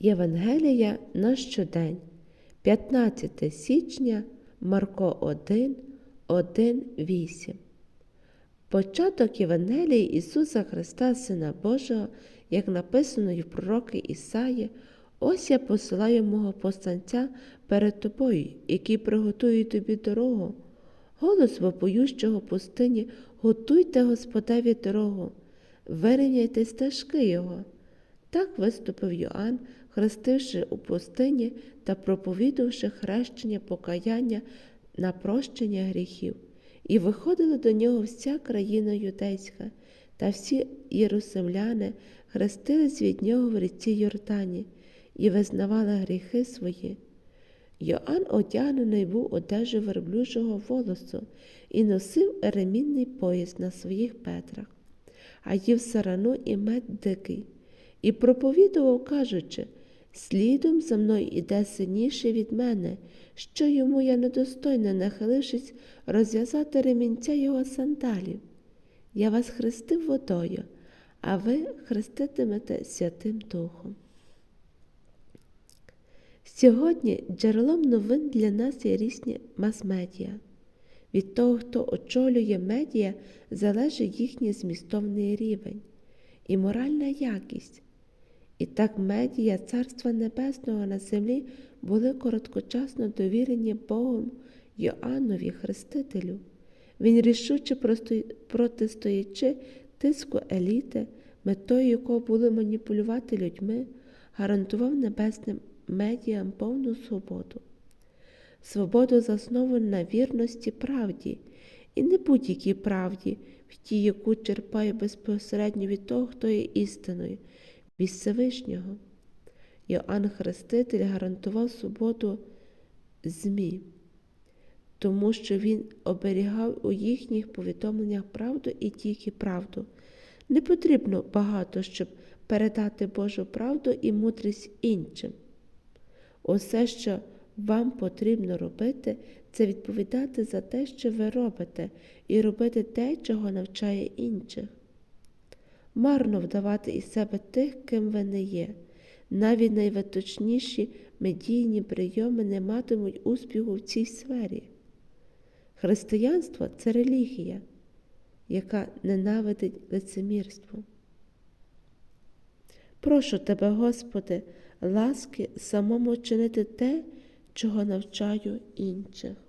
Євангелія на щодень, 15 січня, Марко 1, 1, 8. Початок Євангелії Ісуса Христа, Сина Божого, як написано і в пророки Ісаї, ось я посилаю мого посланця перед тобою, який приготує тобі дорогу. Голос вопоющого пустині, готуйте Господеві дорогу, вирівняйте стежки Його. Так виступив Йоанн, хрестивши у пустині та проповідувавши хрещення покаяння на прощення гріхів. І виходили до нього вся країна юдейська, та всі єрусалимляни хрестились від нього в ріці Йордані і визнавали гріхи свої. Йоанн одягнений був одежу верблюжого волосу і носив ремінний пояс на своїх петрах, а їв сарану і мед дикий, і проповідував, кажучи, слідом за мною іде сильніший від мене, що йому я недостойна, нахилившись, розв'язати ремінця його сандалів. Я вас хрестив водою, а ви хреститимете Святим Духом. Сьогодні джерелом новин для нас є різні мас-медіа. Від того, хто очолює медіа, залежить їхній змістовний рівень і моральна якість. І так медіа Царства Небесного на землі були короткочасно довірені Богом Йоаннові Хрестителю. Він рішуче протистоячи тиску еліти, метою якого було маніпулювати людьми, гарантував небесним медіям повну свободу. Свободу засновану на вірності правді, і не будь-якій правді, в тій, яку черпає безпосередньо від того, хто є істиною, від Всевишнього. Йоанн Хреститель гарантував свободу ЗМІ, тому що він оберігав у їхніх повідомленнях правду і тільки правду. Не потрібно багато, щоб передати Божу правду і мудрість іншим. Усе, що вам потрібно робити, це відповідати за те, що ви робите, і робити те, чого навчає інших. Марно вдавати із себе тих, ким ви не є. Навіть найвиточніші медійні прийоми не матимуть успіху в цій сфері. Християнство це релігія, яка ненавидить лицемірство. Прошу тебе, Господи, ласки самому чинити те, чого навчаю інших.